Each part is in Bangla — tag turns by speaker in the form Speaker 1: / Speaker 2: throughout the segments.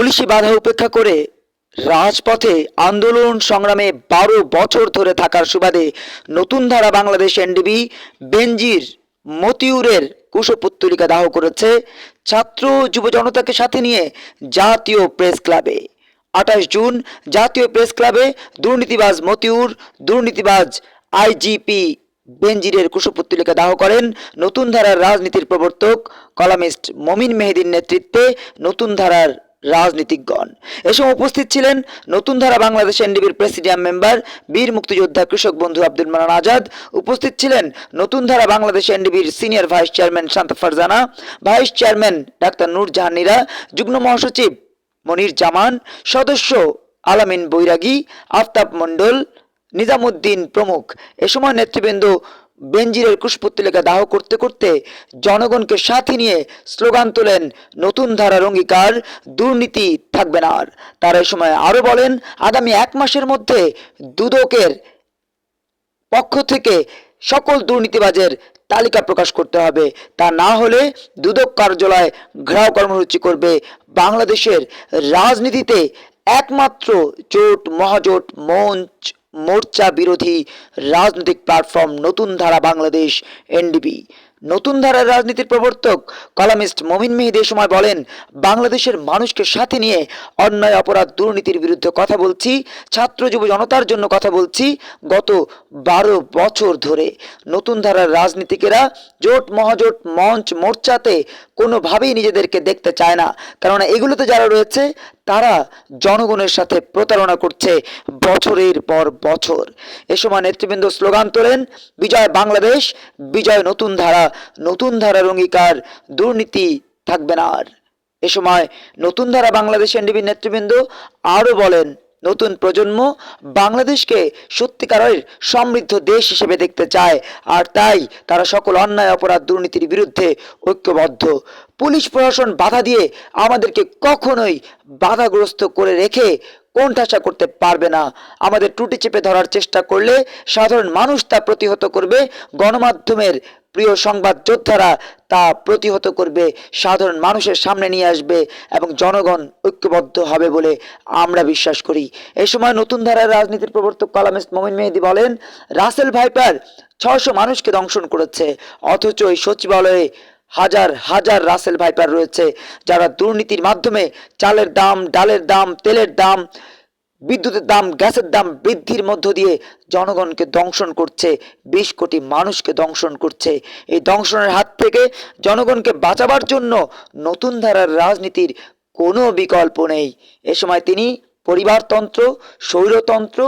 Speaker 1: পুলিশি বাধা উপেক্ষা করে রাজপথে আন্দোলন সংগ্রামে বারো বছর ধরে থাকার সুবাদে নতুন ধারা বাংলাদেশ এনডিবি বেনজির মতিউরের কুশপুত্তলিকা দাহ করেছে ছাত্র যুব জনতাকে সাথে নিয়ে জাতীয় প্রেস ক্লাবে। আঠাশ জুন জাতীয় প্রেস ক্লাবে দুর্নীতিবাজ মতিউর, দুর্নীতিবাজ আইজিপি বেনজিরের কুশপুত্তলিকা দাহ করেন নতুন ধারার রাজনীতির প্রবর্তক, কলামিস্ট মমিন মেহেদির নেতৃত্বে নতুন ধারার রাজনীতিকগণ। এ সময় উপস্থিত ছিলেন নতুন ধারা বাংলাদেশ এনডিবির প্রেসিডিয়াম মেম্বার, বীর মুক্তিযোদ্ধা কৃষক বন্ধু আব্দুল মানান আজাদ। উপস্থিত ছিলেন Notun Dhara Bangladesh এনডিবির senior vice chairman Shanta Farzana, vice chairman doctor Noor Jahanara যুগ্ম মহাসচিব মনির জামান, সদস্য আলামিন বৈরাগী, আফতাব মণ্ডল, নিজামুদ্দিন প্রমুখ। এ সময় নেতৃবৃন্দ বেনজিরের কুশপুত্তলিকা দাহ করতে করতে জনগণকে সাথে নিয়ে স্লোগান তোলেন নতুন ধারার অঙ্গীকার, দুর্নীতি থাকবে না আর। তারা এ সময় আরও বলেন, আগামী এক মাসের মধ্যে দুদকের পক্ষ থেকে সকল দুর্নীতিবাজের তালিকা প্রকাশ করতে হবে। তা না হলে দুদক কার্যালয় ঘেরাও কর্মসূচি করবে বাংলাদেশের রাজনীতিতে একমাত্র জোট মহাজোট, মঞ্চ মোর্চা বিরোধী রাজনৈতিক প্ল্যাটফর্ম নতুন ধারা বাংলাদেশ এনডিপি নতুন ধারার রাজনীতির প্রবর্তক কলামিস্ট মমিন মেহেদি এ সময় বলেন, বাংলাদেশের মানুষকে সাথে নিয়ে অন্যায়, অপরাধ, দুর্নীতির বিরুদ্ধে কথা বলছি, ছাত্র যুব জনতার জন্য কথা বলছি গত বারো বছর ধরে। নতুন ধারার রাজনীতিকেরা জোট, মহাজোট, মঞ্চ, মোর্চাতে কোনোভাবেই নিজেদেরকে দেখতে চায় না। কেননা এগুলোতে যারা রয়েছে তারা জনগণের সাথে প্রতারণা করছে বছরের পর বছর। এ সময় নেতৃবৃন্দ স্লোগান তোলেন, বিজয় বাংলাদেশ, বিজয় নতুন ধারা, নতুন ধারার অঙ্গীকার, দুর্নীতি থাকবে না আর। এ সময়, নতুন ধারা বাংলাদেশ এনডিবির নেতৃবৃন্দ আরও বলেন নতুন প্রজন্ম বাংলাদেশকে সত্যিকারের সমৃদ্ধ দেশ হিসেবে দেখতে চায়। আর তাই তারা সকল অন্যায়, অপরাধ, দুর্নীতির বিরুদ্ধে ঐক্যবদ্ধ। পুলিশ প্রশাসন বাধা দিয়ে আমাদেরকে কখনোই বাধাগ্রস্ত করে রেখে কোণঠাসা করতে পারবে না। আমাদের টুটি চেপে ধরার চেষ্টা করলে সাধারণ মানুষ তা প্রতিহত করবে। গণমাধ্যমের প্রিয় সংবাদ যোদ্ধারা তা প্রতিহত করবে, সাধারণ মানুষের সামনে নিয়ে আসবে এবং জনগণ ঐক্যবদ্ধ হবে বলে আমরা বিশ্বাস করি। এই সময় নতুন ধারার রাজনীতির প্রবর্তক কলামিস্ট মমিন মেহেদি বলেন, রাসেল ভাইপার ছশো মানুষকে দংশন করেছে, অথচ এই সচিবালয়ে হাজার হাজার রাসেল ভাইপার রয়েছে, যারা দুর্নীতির মাধ্যমে চালের দাম, ডালের দাম, তেলের দাম বিদ্যুতের দাম, গ্যাসের দাম বৃদ্ধির মধ্য দিয়ে জনগণকে দংশন করছে, বিশ কোটি মানুষকে দংশন করছে। এই দংশনের হাত থেকে জনগণকে বাঁচাবার জন্য নতুন ধারার রাজনীতির কোনো বিকল্প নেই। এ সময় তিনি পরিবারতন্ত্র, স্বৈরতন্ত্র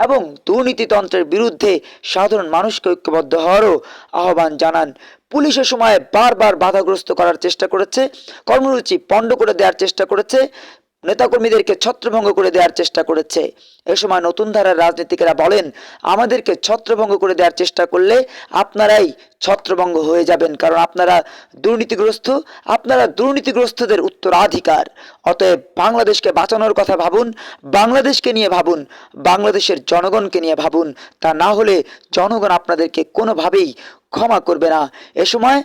Speaker 1: এবং দুর্নীতিতন্ত্রের বিরুদ্ধে সাধারণ মানুষকে ঐক্যবদ্ধ হওয়ারও আহ্বান জানান। পুলিশের সময় বারবার বাধাগ্রস্ত করার চেষ্টা করেছে, কর্মসূচি পণ্ড করে দেওয়ার চেষ্টা করেছে নেতাকর্মীদেরকে ছত্রভঙ্গ করে দেওয়ার চেষ্টা করেছে। এ সময় নতুন ধারার রাজনীতিকেরা বলেন, আমাদেরকে ছত্রভঙ্গ করে দেওয়ার চেষ্টা করলে আপনারাই ছত্রভঙ্গ হয়ে যাবেন, কারণ আপনারা দুর্নীতিগ্রস্ত, আপনারা দুর্নীতিগ্রস্তদের উত্তরাধিকার। অতএব বাংলাদেশকে বাঁচানোর কথা ভাবুন, বাংলাদেশকে নিয়ে ভাবুন, বাংলাদেশের জনগণকে নিয়ে ভাবুন। তা না হলে জনগণ আপনাদেরকে কোনোভাবেই ক্ষমা করবে না। এ সময়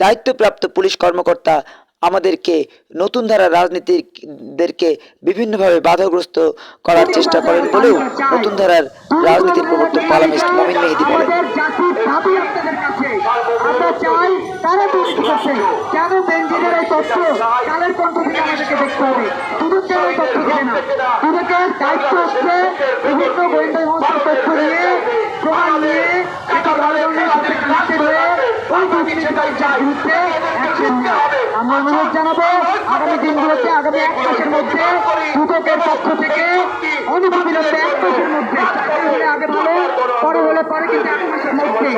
Speaker 1: দায়িত্বপ্রাপ্ত পুলিশ কর্মকর্তা আমাদেরকে নতুন ধারার রাজনীতিদেরকে বিভিন্নভাবে বাধাগ্রস্ত করার চেষ্টা করেন বলেও নতুন ধারার রাজনীতির প্রবর্তক কলামিস্ট মমিন মেহেদি বলেন।
Speaker 2: আমরা চাই তারা কেন বেঞ্জিনের এই তথ্য কালের কণ্ঠ থেকে আমাদেরকে দেখতে হবে? দুদক কেন এই তথ্য দিবে না। দুদকের দায়িত্ব হচ্ছে বিভিন্ন গোয়েন্দা সংস্থার তথ্য নিয়ে প্রমাণ নিয়ে একটা ধরনের সাথে কানেক্টেড ওই দুর্নীতিকারীদের বিরুদ্ধে অ্যাকশন নেওয়া আমরা অনুরোধ জানাব আগামী দিনগুলোতে, আগামী এক মাসের মধ্যে দুদকের পক্ষ থেকে অনুমতি এক মাসের মধ্যে আগে ভালো, পরে হলে পরে কিন্তু এক মাসের মধ্যে।